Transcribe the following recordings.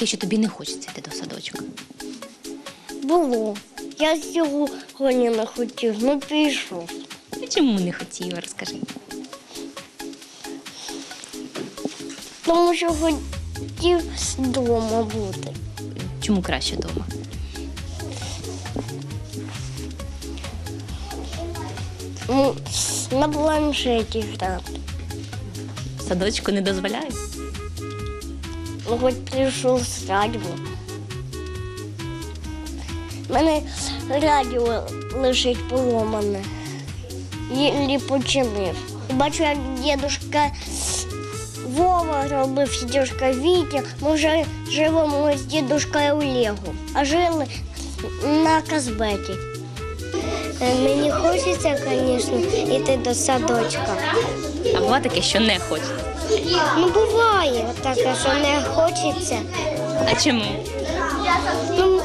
таке, що тобі не хочеться йти до садочка? Було. Я сьогодні не хотів, ну пішов. А чому не хотів, розкажи. Тому що хотів вдома бути. Чому краще вдома? Ну, на планшеті грати. Садочку не дозволяють? Ну, хоч прийшов з радіо. У мене радіо лежить поломане. Єлі починив. Бачу, як дідушка Вова робив, дідушка Вітя. Ми вже живемо з дідушкою Олегом, а жили на Казбеті. Е, Мені хочеться, звісно, йти до садочка. А буває таке, що не хочеться. Ну, буває таке, що не хочеться. А чому? Ну,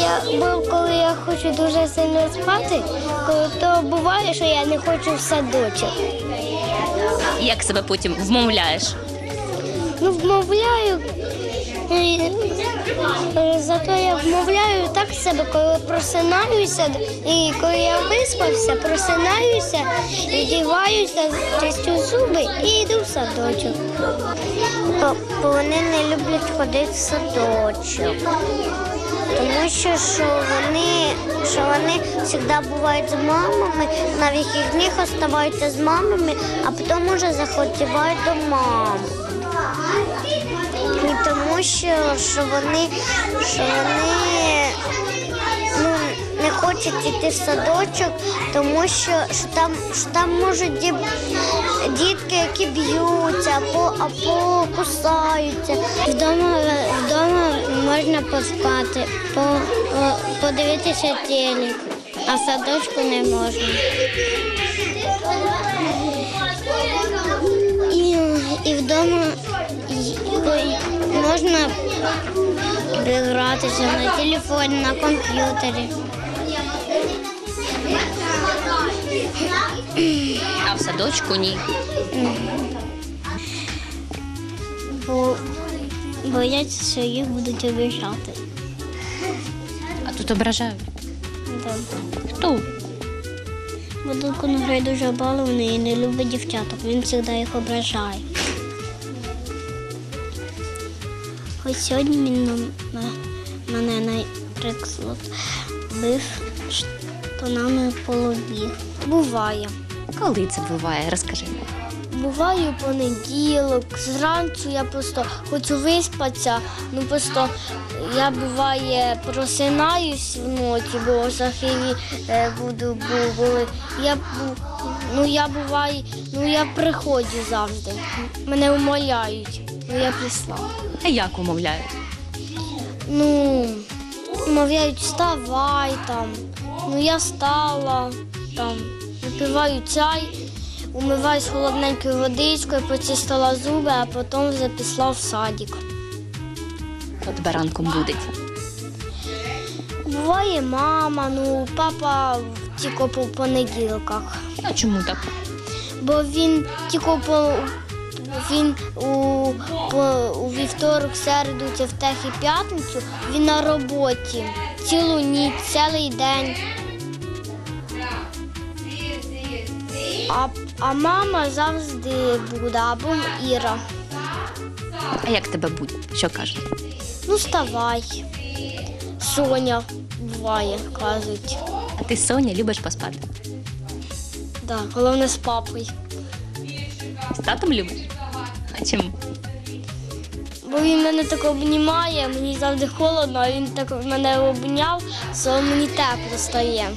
я, бо коли я хочу дуже сильно спати, коли то буває, що я не хочу в садочок. Як себе потім вмовляєш? Ну, вмовляю. Зато я вмовляю так себе, коли просинаюся, і коли я виспався, просинаюся, вдіваюся, чистю зуби і йду в садочок. Бо вони не люблять ходити в садочок. Тому що, що вони що вони завжди бувають з мамами, на вихідних оставаються з мамами, а потім вже захотівають до мами. І що, що вони, що вони ну, не хочуть йти в садочок, тому що, що там, що там можуть ді- дітки, які б'ються або, або кусаються. Вдома, вдома можна поспати, по, по- подивитися телек, а в садочку не можна. І, і вдома ой, можна гратися на телефоні, на комп'ютері. А в садочку ні. Бо бояться, що їх будуть обіжати. А тут ображають. Да. Хто? Бо Дулкун грає дуже балований і не любить дівчаток. Він завжди їх ображає. Хоч сьогодні він мене, наприклад, бив штанами по лобі. Буває. Коли це буває? Розкажи. Буває у понеділок, зранку я просто хочу виспатися, ну просто я буває просинаюсь вночі, бо Софії е, буду були. Я ну я буває, ну я приходжу завжди. Мене умоляють, ну я прийшла. А як умовляють? Ну, мовляють, вставай там. Ну я стала там, випиваю чай, умиваюсь холодненькою водичкою, почистила зуби, а потім вже пішла в садик. Хто тебе ранком будить? Буває мама, ну папа тільки по понеділках. А чому так? Бо він тільки по він у, у вівторок, середу, це в тех і п'ятницю, він на роботі цілу ніч, цілий день. А, а мама завжди буде, або Іра. А як тебе будуть? Що кажуть? Ну, вставай. Соня буває, кажуть. А ти Соня любиш поспати? Да, головне з папою. З татом любиш? А? Бо він мене так обнімає, мені завжди холодно, а він так мене обняв, що мені тепло стає.